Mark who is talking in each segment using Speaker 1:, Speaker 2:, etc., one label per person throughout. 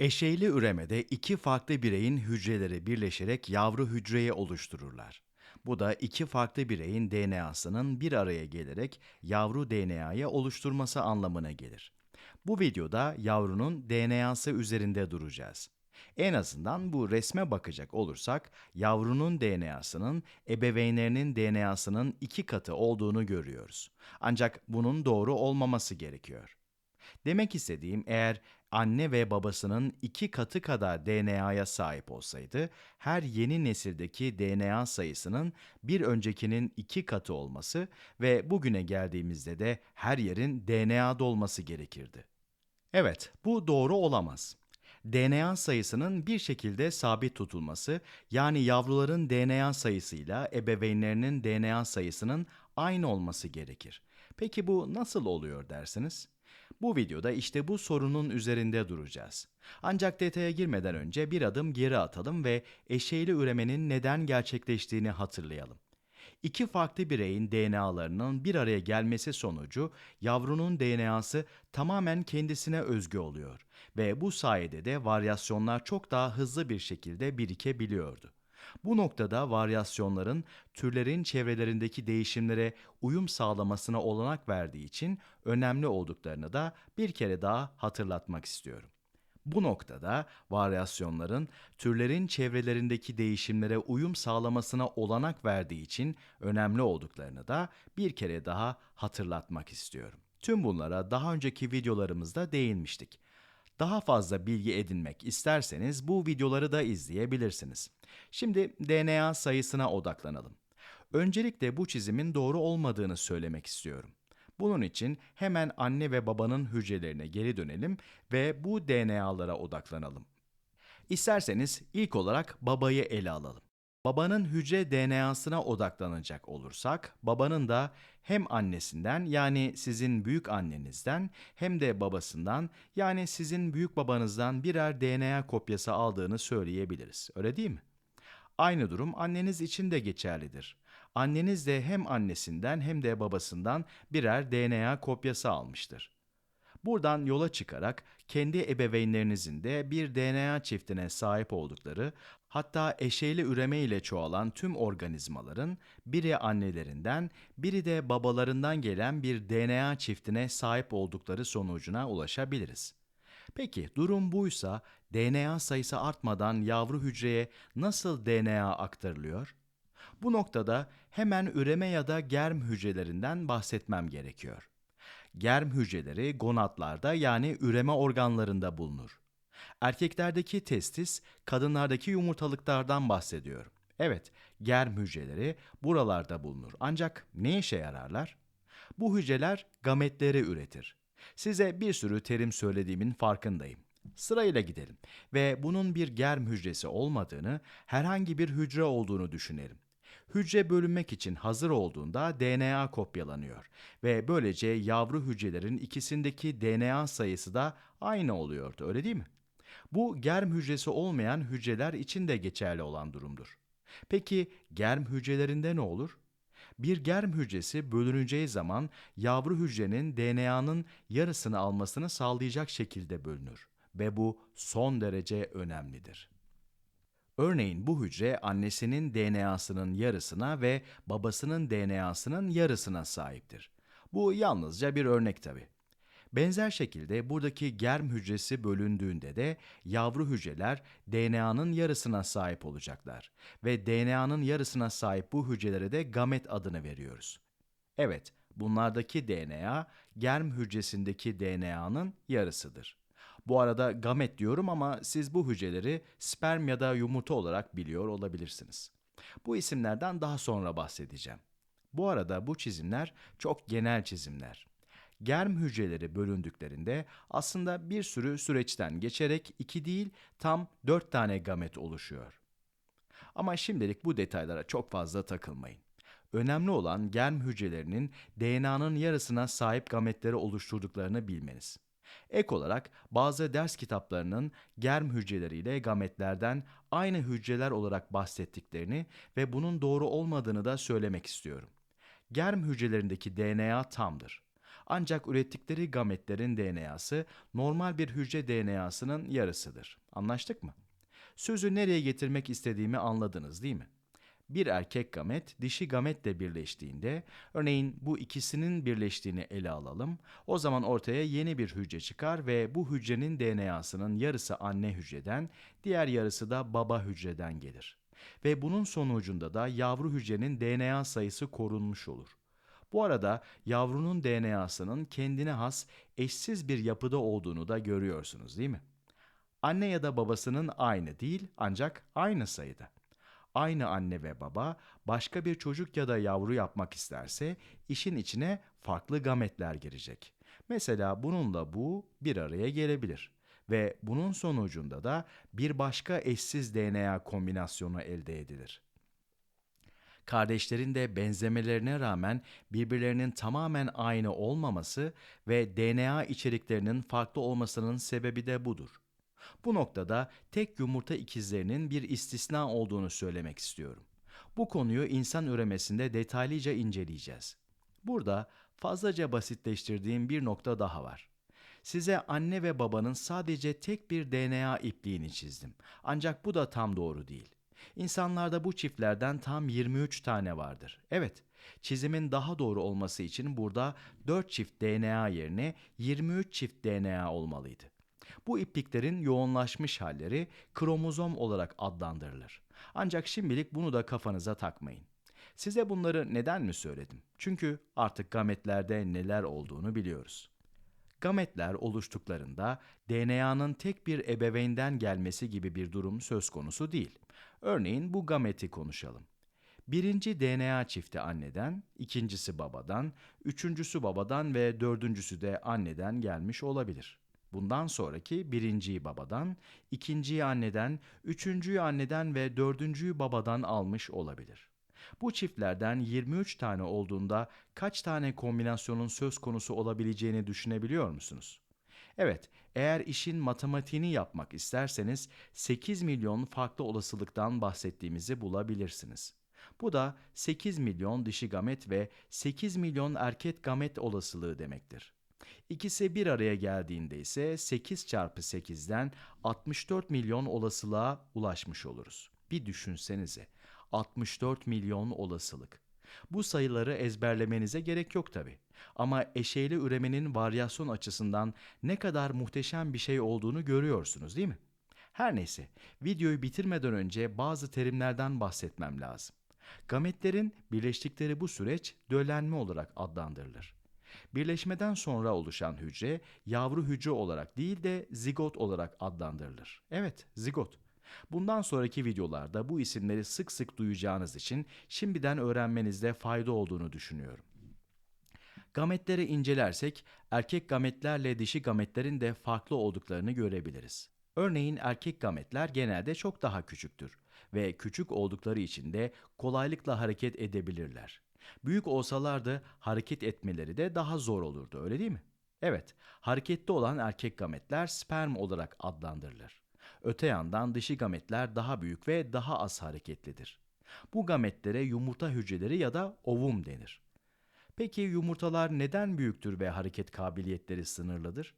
Speaker 1: Eşeyli üremede iki farklı bireyin hücreleri birleşerek yavru hücreyi oluştururlar. Bu da iki farklı bireyin DNA'sının bir araya gelerek yavru DNA'yı oluşturması anlamına gelir. Bu videoda yavrunun DNA'sı üzerinde duracağız. En azından bu resme bakacak olursak yavrunun DNA'sının ebeveynlerinin DNA'sının iki katı olduğunu görüyoruz. Ancak bunun doğru olmaması gerekiyor. Demek istediğim eğer anne ve babasının iki katı kadar DNA'ya sahip olsaydı, her yeni nesildeki DNA sayısının bir öncekinin iki katı olması ve bugüne geldiğimizde de her yerin DNA'da olması gerekirdi. Evet, bu doğru olamaz. DNA sayısının bir şekilde sabit tutulması, yani yavruların DNA sayısıyla ebeveynlerinin DNA sayısının aynı olması gerekir. Peki bu nasıl oluyor dersiniz? Bu videoda işte bu sorunun üzerinde duracağız. Ancak detaya girmeden önce bir adım geri atalım ve eşeyli üremenin neden gerçekleştiğini hatırlayalım. İki farklı bireyin DNA'larının bir araya gelmesi sonucu yavrunun DNA'sı tamamen kendisine özgü oluyor ve bu sayede de varyasyonlar çok daha hızlı bir şekilde birikebiliyordu. Bu noktada varyasyonların türlerin çevrelerindeki değişimlere uyum sağlamasına olanak verdiği için önemli olduklarını da bir kere daha hatırlatmak istiyorum. Bu noktada varyasyonların türlerin çevrelerindeki değişimlere uyum sağlamasına olanak verdiği için önemli olduklarını da bir kere daha hatırlatmak istiyorum. Tüm bunlara daha önceki videolarımızda değinmiştik. Daha fazla bilgi edinmek isterseniz bu videoları da izleyebilirsiniz. Şimdi DNA sayısına odaklanalım. Öncelikle bu çizimin doğru olmadığını söylemek istiyorum. Bunun için hemen anne ve babanın hücrelerine geri dönelim ve bu DNA'lara odaklanalım. İsterseniz ilk olarak babayı ele alalım. Babanın hücre DNA'sına odaklanacak olursak, babanın da hem annesinden yani sizin büyük annenizden hem de babasından yani sizin büyük babanızdan birer DNA kopyası aldığını söyleyebiliriz. Öyle değil mi? Aynı durum anneniz için de geçerlidir. Anneniz de hem annesinden hem de babasından birer DNA kopyası almıştır. Buradan yola çıkarak kendi ebeveynlerinizin de bir DNA çiftine sahip oldukları, hatta eşeyli üreme ile çoğalan tüm organizmaların biri annelerinden, biri de babalarından gelen bir DNA çiftine sahip oldukları sonucuna ulaşabiliriz. Peki durum buysa DNA sayısı artmadan yavru hücreye nasıl DNA aktarılıyor? Bu noktada hemen üreme ya da germ hücrelerinden bahsetmem gerekiyor. Germ hücreleri gonadlarda yani üreme organlarında bulunur. Erkeklerdeki testis, kadınlardaki yumurtalıklardan bahsediyorum. Evet, germ hücreleri buralarda bulunur. Ancak ne işe yararlar? Bu hücreler gametleri üretir. Size bir sürü terim söylediğimin farkındayım. Sırayla gidelim ve bunun bir germ hücresi olmadığını, herhangi bir hücre olduğunu düşünelim. Hücre bölünmek için hazır olduğunda DNA kopyalanıyor ve böylece yavru hücrelerin ikisindeki DNA sayısı da aynı oluyordu, öyle değil mi? Bu germ hücresi olmayan hücreler için de geçerli olan durumdur. Peki germ hücrelerinde ne olur? Bir germ hücresi bölüneceği zaman yavru hücrenin DNA'nın yarısını almasını sağlayacak şekilde bölünür ve bu son derece önemlidir. Örneğin bu hücre annesinin DNA'sının yarısına ve babasının DNA'sının yarısına sahiptir. Bu yalnızca bir örnek tabi. Benzer şekilde buradaki germ hücresi bölündüğünde de yavru hücreler DNA'nın yarısına sahip olacaklar ve DNA'nın yarısına sahip bu hücrelere de gamet adını veriyoruz. Evet, bunlardaki DNA germ hücresindeki DNA'nın yarısıdır. Bu arada gamet diyorum ama siz bu hücreleri sperm ya da yumurta olarak biliyor olabilirsiniz. Bu isimlerden daha sonra bahsedeceğim. Bu arada bu çizimler çok genel çizimler. Germ hücreleri bölündüklerinde aslında bir sürü süreçten geçerek iki değil tam dört tane gamet oluşuyor. Ama şimdilik bu detaylara çok fazla takılmayın. Önemli olan germ hücrelerinin DNA'nın yarısına sahip gametleri oluşturduklarını bilmeniz. Ek olarak bazı ders kitaplarının germ hücreleriyle gametlerden aynı hücreler olarak bahsettiklerini ve bunun doğru olmadığını da söylemek istiyorum. Germ hücrelerindeki DNA tamdır. Ancak ürettikleri gametlerin DNA'sı normal bir hücre DNA'sının yarısıdır. Anlaştık mı? Sözü nereye getirmek istediğimi anladınız değil mi? Bir erkek gamet dişi gametle birleştiğinde, örneğin bu ikisinin birleştiğini ele alalım, o zaman ortaya yeni bir hücre çıkar ve bu hücrenin DNA'sının yarısı anne hücreden, diğer yarısı da baba hücreden gelir. Ve bunun sonucunda da yavru hücrenin DNA sayısı korunmuş olur. Bu arada yavrunun DNA'sının kendine has eşsiz bir yapıda olduğunu da görüyorsunuz değil mi? Anne ya da babasının aynı değil ancak aynı sayıda. Aynı anne ve baba başka bir çocuk ya da yavru yapmak isterse işin içine farklı gametler girecek. Mesela bununla bu bir araya gelebilir ve bunun sonucunda da bir başka eşsiz DNA kombinasyonu elde edilir. Kardeşlerin de benzemelerine rağmen birbirlerinin tamamen aynı olmaması ve DNA içeriklerinin farklı olmasının sebebi de budur. Bu noktada tek yumurta ikizlerinin bir istisna olduğunu söylemek istiyorum. Bu konuyu insan üremesinde detaylıca inceleyeceğiz. Burada fazlaca basitleştirdiğim bir nokta daha var. Size anne ve babanın sadece tek bir DNA ipliğini çizdim. Ancak bu da tam doğru değil. İnsanlarda bu çiftlerden tam 23 tane vardır. Evet, çizimin daha doğru olması için burada 4 çift DNA yerine 23 çift DNA olmalıydı. Bu ipliklerin yoğunlaşmış halleri kromozom olarak adlandırılır. Ancak şimdilik bunu da kafanıza takmayın. Size bunları neden mi söyledim? Çünkü artık gametlerde neler olduğunu biliyoruz. Gametler oluştuklarında DNA'nın tek bir ebeveynden gelmesi gibi bir durum söz konusu değil. Örneğin bu gameti konuşalım. Birinci DNA çifti anneden, ikincisi babadan, üçüncüsü babadan ve dördüncüsü de anneden gelmiş olabilir. Bundan sonraki birinciyi babadan, ikinciyi anneden, üçüncüyü anneden ve dördüncüyü babadan almış olabilir. Bu çiftlerden 23 tane olduğunda kaç tane kombinasyonun söz konusu olabileceğini düşünebiliyor musunuz? Evet, eğer işin matematiğini yapmak isterseniz 8 milyon farklı olasılıktan bahsettiğimizi bulabilirsiniz. Bu da 8 milyon dişi gamet ve 8 milyon erkek gamet olasılığı demektir. İkisi bir araya geldiğinde ise 8 çarpı 8'den 64 milyon olasılığa ulaşmış oluruz. Bir düşünsenize. 64 milyon olasılık. Bu sayıları ezberlemenize gerek yok tabi. Ama eşeğli üremenin varyasyon açısından ne kadar muhteşem bir şey olduğunu görüyorsunuz değil mi? Her neyse, videoyu bitirmeden önce bazı terimlerden bahsetmem lazım. Gametlerin birleştikleri bu süreç döllenme olarak adlandırılır. Birleşmeden sonra oluşan hücre yavru hücre olarak değil de zigot olarak adlandırılır. Evet, zigot. Bundan sonraki videolarda bu isimleri sık sık duyacağınız için şimdiden öğrenmenizde fayda olduğunu düşünüyorum. Gametleri incelersek erkek gametlerle dişi gametlerin de farklı olduklarını görebiliriz. Örneğin erkek gametler genelde çok daha küçüktür ve küçük oldukları için de kolaylıkla hareket edebilirler. Büyük olsalar da hareket etmeleri de daha zor olurdu öyle değil mi? Evet, hareketli olan erkek gametler sperm olarak adlandırılır. Öte yandan dişi gametler daha büyük ve daha az hareketlidir. Bu gametlere yumurta hücreleri ya da ovum denir. Peki yumurtalar neden büyüktür ve hareket kabiliyetleri sınırlıdır?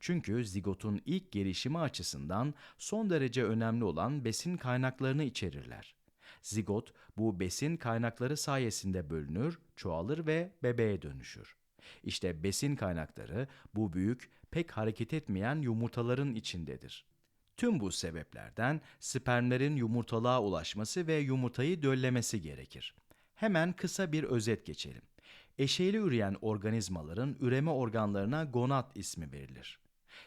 Speaker 1: Çünkü zigotun ilk gelişimi açısından son derece önemli olan besin kaynaklarını içerirler. Zigot bu besin kaynakları sayesinde bölünür, çoğalır ve bebeğe dönüşür. İşte besin kaynakları bu büyük, pek hareket etmeyen yumurtaların içindedir. Tüm bu sebeplerden spermlerin yumurtalığa ulaşması ve yumurtayı döllemesi gerekir. Hemen kısa bir özet geçelim. Eşeğli üreyen organizmaların üreme organlarına gonat ismi verilir.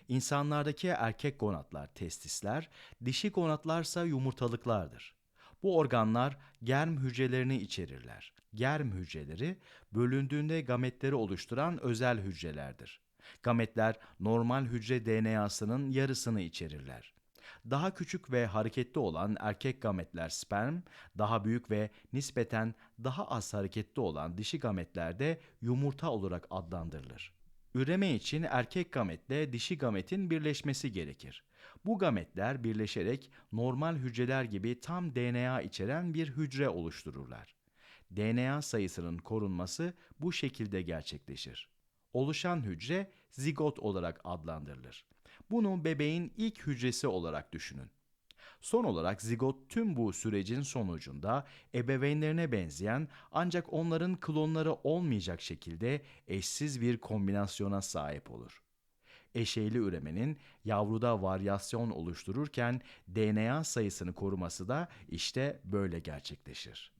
Speaker 1: İnsanlardaki erkek gonatlar testisler, dişi gonatlarsa yumurtalıklardır. Bu organlar germ hücrelerini içerirler. Germ hücreleri bölündüğünde gametleri oluşturan özel hücrelerdir. Gametler normal hücre DNA'sının yarısını içerirler. Daha küçük ve hareketli olan erkek gametler sperm, daha büyük ve nispeten daha az hareketli olan dişi gametler de yumurta olarak adlandırılır. Üreme için erkek gametle dişi gametin birleşmesi gerekir. Bu gametler birleşerek normal hücreler gibi tam DNA içeren bir hücre oluştururlar. DNA sayısının korunması bu şekilde gerçekleşir. Oluşan hücre zigot olarak adlandırılır. Bunu bebeğin ilk hücresi olarak düşünün. Son olarak zigot tüm bu sürecin sonucunda ebeveynlerine benzeyen ancak onların klonları olmayacak şekilde eşsiz bir kombinasyona sahip olur. Eşeyli üremenin yavruda varyasyon oluştururken DNA sayısını koruması da işte böyle gerçekleşir.